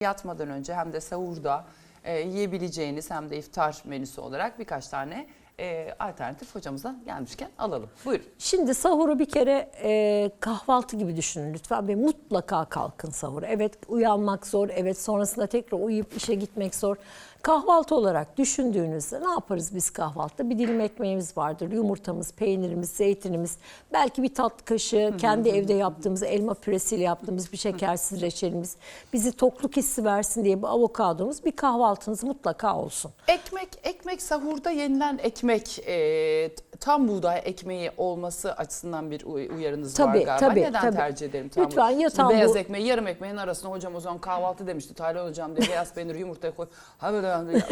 yatmadan önce hem de sahurda e, yiyebileceğiniz hem de iftar menüsü olarak birkaç tane e, alternatif hocamızdan gelmişken alalım. Buyurun. Şimdi sahuru bir kere e, kahvaltı gibi düşünün lütfen ve mutlaka kalkın sahura. Evet uyanmak zor, evet sonrasında tekrar uyuyup işe gitmek zor. Kahvaltı olarak düşündüğünüzde ne yaparız biz kahvaltıda? Bir dilim ekmeğimiz vardır, yumurtamız, peynirimiz, zeytinimiz, belki bir tatlı kaşığı, kendi evde yaptığımız elma püresiyle yaptığımız bir şekersiz reçelimiz, bizi tokluk hissi versin diye bir avokadomuz, bir kahvaltınız mutlaka olsun. Ekmek, ekmek sahurda yenilen ekmek, e, tam buğday ekmeği olması açısından bir uy- uyarınız var Tabii, galiba. tabii, Neden tabii. tercih edelim? Tam Lütfen ya tam Beyaz bu- ekmeği yarım ekmeğin arasına hocam o zaman kahvaltı demişti. Taylan hocam diye beyaz peynir yumurtaya koy. Ha böyle 这样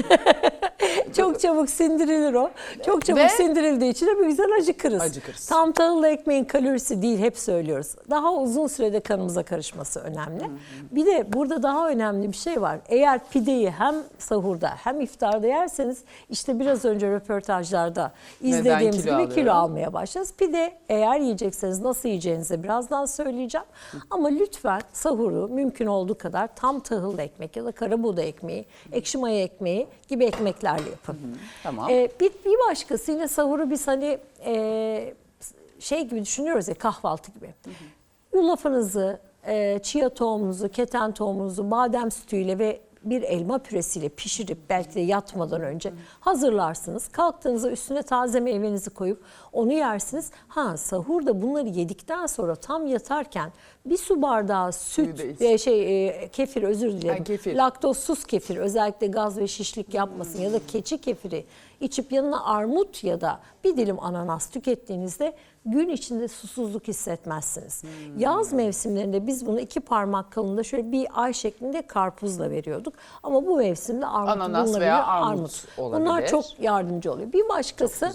Çok çabuk sindirilir o. Çok çabuk Ve- sindirildiği için de bir güzel acıkırız. Acıkırız. Tam tahıllı ekmeğin kalorisi değil hep söylüyoruz. Daha uzun sürede kanımıza karışması önemli. Bir de burada daha önemli bir şey var. Eğer pideyi hem sahurda hem iftarda yerseniz işte biraz önce röportajlarda izlediğimiz kilo gibi kilo alıyorum? almaya başlarız. Pide eğer yiyecekseniz nasıl yiyeceğinizi birazdan söyleyeceğim. Ama lütfen sahuru mümkün olduğu kadar tam tahıllı ekmek ya da kara buğday ekmeği, ekşi maya ekmeği gibi ekmeklerle yapın. Tamam. Ee, bir, bir başkası yine sahuru biz hani e, şey gibi düşünüyoruz ya kahvaltı gibi. Yulafınızı, e, chia tohumunuzu, keten tohumunuzu badem sütüyle ve bir elma püresiyle pişirip belki de yatmadan önce hazırlarsınız. Kalktığınızda üstüne taze meyvenizi koyup onu yersiniz. Ha sahurda bunları yedikten sonra tam yatarken bir su bardağı süt ve şey e, kefir özür dilerim. Ha, kefir. Laktozsuz kefir özellikle gaz ve şişlik yapmasın ya da keçi kefiri içip yanına armut ya da bir dilim ananas tükettiğinizde gün içinde susuzluk hissetmezsiniz. Hmm. Yaz mevsimlerinde biz bunu iki parmak kalınlığında şöyle bir ay şeklinde karpuzla veriyorduk. Ama bu mevsimde armut Ananas veya armut olabilir. Bunlar çok yardımcı oluyor. Bir başkası.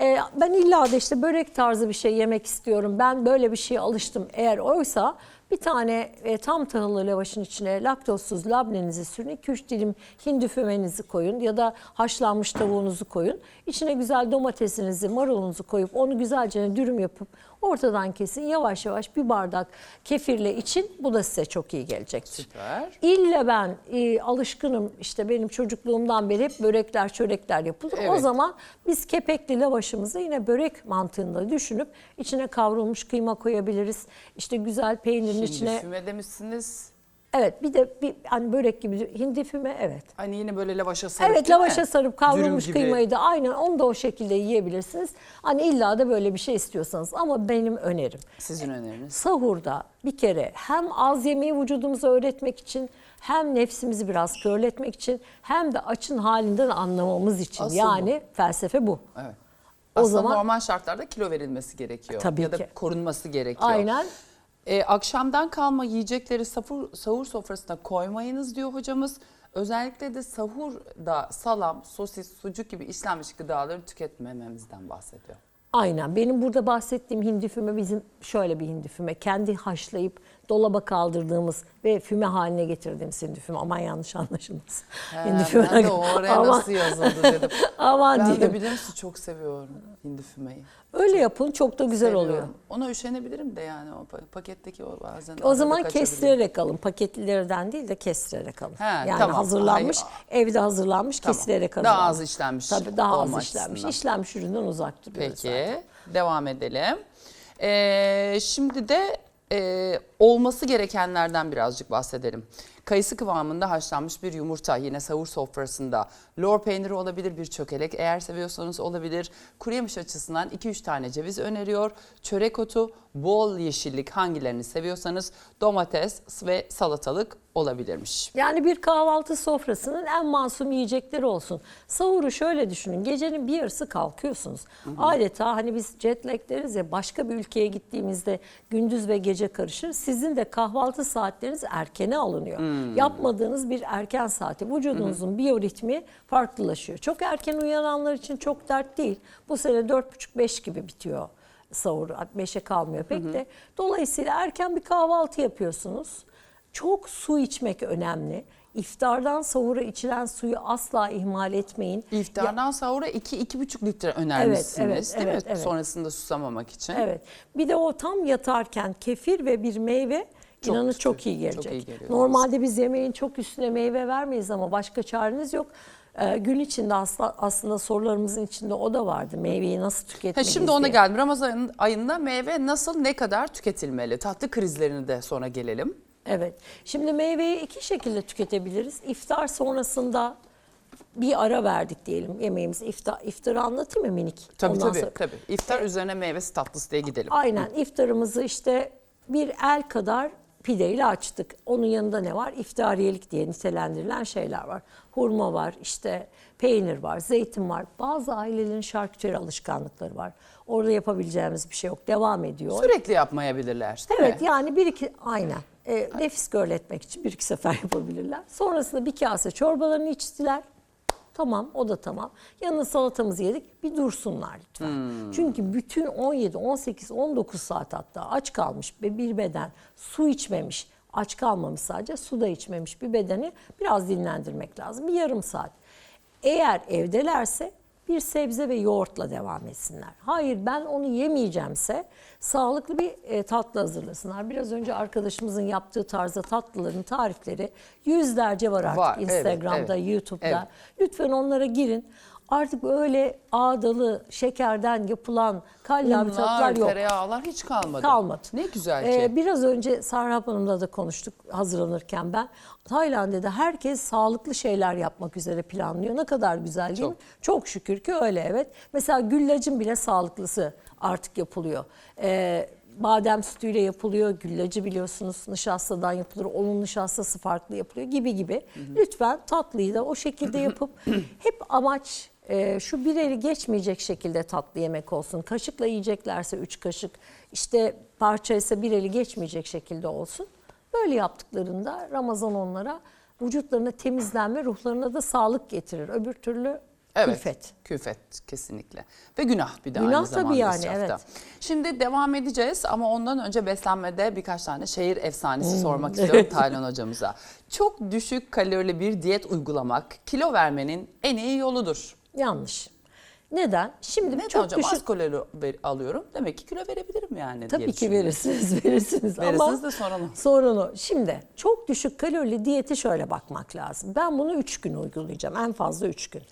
E, ben illa da işte börek tarzı bir şey yemek istiyorum. Ben böyle bir şeye alıştım. Eğer oysa bir tane e, tam tahıllı lavaşın içine laktozsuz labnenizi sürün. 2-3 dilim hindi fümenizi koyun ya da haşlanmış tavuğunuzu koyun. İçine güzel domatesinizi, marulunuzu koyup onu güzelce dürüm yapıp ortadan kesin. Yavaş yavaş bir bardak kefirle için. Bu da size çok iyi gelecektir. Süper. İlle ben e, alışkınım işte benim çocukluğumdan beri hep börekler çörekler yapılır. O Evet. zaman biz kepekli lavaşımızı yine börek mantığında düşünüp içine kavrulmuş kıyma koyabiliriz. İşte güzel peynirin Şimdi içine demişsiniz. Evet bir de bir hani börek gibi hindi füme evet. Hani yine böyle lavaşa sarıp Evet mi? lavaşa sarıp Dürüm kavrulmuş gibi. kıymayı da aynen onu da o şekilde yiyebilirsiniz. Hani illa da böyle bir şey istiyorsanız ama benim önerim Sizin öneriniz. sahurda bir kere hem az yemeği vücudumuza öğretmek için hem nefsimizi biraz körletmek için hem de açın halinden anlamamız için. Asıl yani felsefe bu. Evet. O Aslında zaman- normal şartlarda kilo verilmesi gerekiyor. Tabii ya da ki. korunması gerekiyor. Aynen. Ee, akşamdan kalma yiyecekleri sahur, sahur sofrasına koymayınız diyor hocamız. Özellikle de sahurda salam, sosis, sucuk gibi işlenmiş gıdaları tüketmememizden bahsediyor. Aynen. Benim burada bahsettiğim hindi füme bizim şöyle bir hindi füme. Kendi haşlayıp dolaba kaldırdığımız ve füme haline getirdiğimiz hindi füme. Aman yanlış anlaşılmasın. He, hindi füme. ben de oraya Aman- nasıl yazıldı dedim. Aman ben de diyeyim. bilir misin çok seviyorum hindi fümeyi. Öyle yapın çok da güzel Seviyorum. oluyor. Ona üşenebilirim de yani o pa- paketteki o bazen. O zaman kestirerek alın. Paketlilerden değil de kestirerek alın. He, yani tamam. hazırlanmış, Ay, evde hazırlanmış, Tamam. kesilerek Daha hazırlanmış. az işlenmiş Tabii daha az işlenmiş. açısından. İşlenmiş üründen uzak duruyoruz Peki zaten. devam edelim. Ee, şimdi de e, olması gerekenlerden birazcık bahsedelim. Kayısı kıvamında haşlanmış bir yumurta yine sahur sofrasında. Lor peyniri olabilir bir çökelek eğer seviyorsanız olabilir. Kuru yemiş açısından 2-3 tane ceviz öneriyor. Çörek otu, bol yeşillik hangilerini seviyorsanız domates ve salatalık olabilirmiş. Yani bir kahvaltı sofrasının en masum yiyecekleri olsun. Sahuru şöyle düşünün. Gecenin bir yarısı kalkıyorsunuz. Adeta hani biz jet lag deriz ya başka bir ülkeye gittiğimizde gündüz ve gece karışır. Sizin de kahvaltı saatleriniz erkene alınıyor. Yapmadığınız bir erken saati. Vücudunuzun biyoritmi farklılaşıyor. Çok erken uyananlar için çok dert değil. Bu sene 4.30-5 gibi bitiyor sahur. 5'e kalmıyor pek de. Dolayısıyla erken bir kahvaltı yapıyorsunuz. Çok su içmek önemli. İftardan sahura içilen suyu asla ihmal etmeyin. İftardan sahura 2-2,5 litre önermişsiniz evet, değil evet, mi? evet. Sonrasında susamamak için. Evet. Bir de o tam yatarken kefir ve bir meyve Çok İnanın tutuyor, çok iyi gelecek. çok iyi geliyor. Normalde biz yemeğin çok üstüne meyve vermeyiz ama başka çareniz yok. Ee, gün içinde aslında, aslında sorularımızın içinde o da vardı. Meyveyi nasıl Ha, tüketmeliyiz şimdi ona diye. geldim. Ramazan ayında meyve nasıl ne kadar tüketilmeli? Tatlı krizlerine de sonra gelelim. Evet. Şimdi meyveyi iki şekilde tüketebiliriz. İftar sonrasında bir ara verdik diyelim yemeğimizi. İftar, iftarı anlatayım mı minik? Tabii Ondan tabii sonra- tabii. İftar üzerine meyvesi tatlısı diye gidelim. Aynen iftarımızı işte bir el kadar pideyle açtık. Onun yanında ne var? İftariyelik diye nitelendirilen şeyler var. Hurma var, işte peynir var, zeytin var. Bazı ailelerin şarküteri alışkanlıkları var. Orada yapabileceğimiz bir şey yok. Devam ediyor. Sürekli yapmayabilirler değil Evet mi? yani bir iki aynen. E, nefis görletmek için bir iki sefer yapabilirler. Sonrasında bir kase çorbalarını içtiler. Tamam o da tamam. Yanına salatamızı yedik. Bir dursunlar lütfen. Hmm. Çünkü bütün 17, 18, 19 saat hatta aç kalmış ve bir beden su içmemiş, aç kalmamış sadece su da içmemiş bir bedeni biraz dinlendirmek lazım. Bir yarım saat. Eğer evdelerse bir sebze ve yoğurtla devam etsinler. Hayır ben onu yemeyeceğimse sağlıklı bir e, tatlı hazırlasınlar. Biraz önce arkadaşımızın yaptığı tarzda tatlıların tarifleri yüzlerce var artık Var, evet, Instagram'da, evet, YouTube'da. evet. Lütfen onlara girin. Artık öyle ağdalı, şekerden yapılan kallavi tatlılar Unlar, yok. tereyağlar hiç kalmadı. Kalmadı. Ne güzel ki. Ee, biraz önce Serap Hanım'la da konuştuk hazırlanırken ben. Tayland'da herkes sağlıklı şeyler yapmak üzere planlıyor. Ne kadar güzel değil mi? Çok şükür ki öyle evet. Mesela güllacın bile sağlıklısı artık yapılıyor. Ee, badem sütüyle yapılıyor. Güllacı biliyorsunuz nişastadan yapılır. Onun nişastası farklı yapılıyor gibi gibi. Lütfen tatlıyı da o şekilde yapıp hep amaç e, şu bir eli geçmeyecek şekilde tatlı yemek olsun. Kaşıkla yiyeceklerse üç kaşık, işte parça ise bir eli geçmeyecek şekilde olsun. Böyle yaptıklarında Ramazan onlara vücutlarına temizlenme, ruhlarına da sağlık getirir. Öbür türlü Evet. külfet. Külfet kesinlikle. Ve günah bir de Günah aynı tabii zamanda yani, israfta. evet. Şimdi devam edeceğiz ama ondan önce beslenmede birkaç tane şehir efsanesi Hmm, sormak istiyorum Taylan hocamıza. Çok düşük kalorili bir diyet uygulamak kilo vermenin en iyi yoludur. Yanlış. Neden? Şimdi Neden çok hocam düşük az ver- alıyorum demek ki kilo verebilirim yani Tabii ki verirsiniz, verirsiniz. Verirsiniz ama de sorun o. Sorun o. Şimdi çok düşük kalorili diyeti şöyle bakmak lazım. Ben bunu 3 gün uygulayacağım. En fazla 3 gün.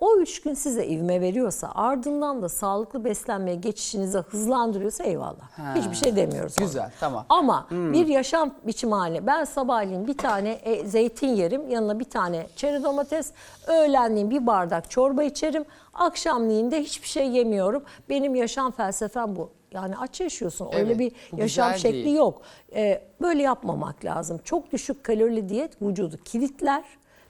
O 3 gün size ivme veriyorsa ardından da sağlıklı beslenmeye geçişinizi hızlandırıyorsa eyvallah. Ha, Hiçbir şey demiyoruz. ona. güzel, tamam. Ama bir yaşam biçimi haline ben sabahleyin bir tane e, zeytin yerim yanına bir tane çeri domates öğlenleyin bir bardak çorba içerim akşamleyin de hiçbir şey yemiyorum. Benim yaşam felsefem bu. Yani aç yaşıyorsun. Öyle Evet, bir bu yaşam şekli değil. yok. Ee, böyle yapmamak lazım. Çok düşük kalorili diyet vücudu kilitler.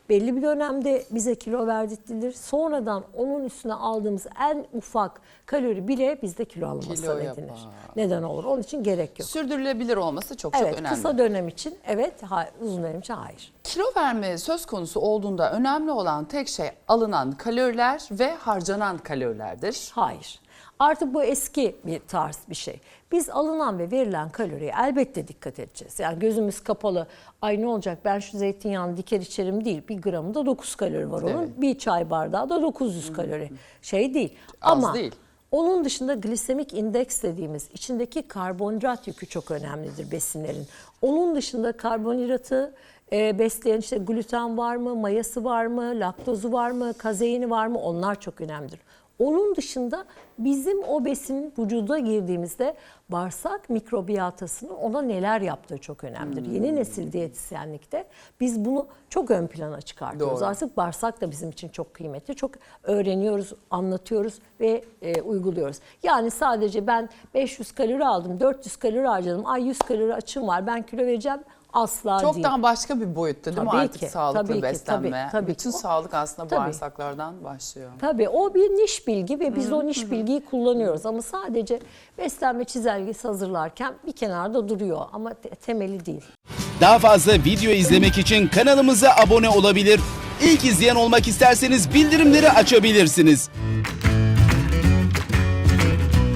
Belli bir dönemde bize kilo verdirtilir. Sonradan onun üstüne aldığımız en ufak kalori bile bizde kilo alınmasına Kilo neden yapar. edilir. Neden olur? Onun için gerek yok. Sürdürülebilir olması çok Evet, çok önemli. kısa dönem için evet, hayır, uzun dönem için hayır. Kilo verme söz konusu olduğunda önemli olan tek şey alınan kaloriler ve harcanan kalorilerdir. Hayır. Artık bu eski bir tarz bir şey. Biz alınan ve verilen kaloriye elbette dikkat edeceğiz. Yani gözümüz kapalı, ay ne olacak ben şu zeytinyağını diker içerim değil. Bir gramında 9 kalori var onun. Evet. Bir çay bardağı da 900 kalori. Şey değil. Az Ama değil. onun dışında glisemik indeks dediğimiz içindeki karbonhidrat yükü çok önemlidir besinlerin. Onun dışında karbonhidratı e, besleyen işte gluten var mı, mayası var mı, laktozu var mı, kazeini var mı onlar çok önemlidir. Onun dışında bizim o besin vücuda girdiğimizde bağırsak mikrobiyatasının ona neler yaptığı çok önemlidir. Hmm. Yeni nesil diyetisyenlikte biz bunu çok ön plana çıkartıyoruz. Doğru. Artık bağırsak da bizim için çok kıymetli. Çok öğreniyoruz, anlatıyoruz ve e, uyguluyoruz. Yani sadece ben 500 kalori aldım, 400 kalori harcadım, ay 100 kalori açığım var, ben kilo vereceğim asla Çok değil. daha başka bir boyutta değil mi Tabii artık ki, sağlıklı tabii ki, beslenme? tabii, tabii. Bütün O- sağlık aslında Tabii. bağırsaklardan başlıyor. Tabii o bir niş bilgi ve biz o niş bilgiyi kullanıyoruz ama sadece beslenme çizelgesi hazırlarken bir kenarda duruyor ama te- temeli değil. Daha fazla video izlemek için kanalımıza abone olabilir. İlk izleyen olmak isterseniz bildirimleri açabilirsiniz.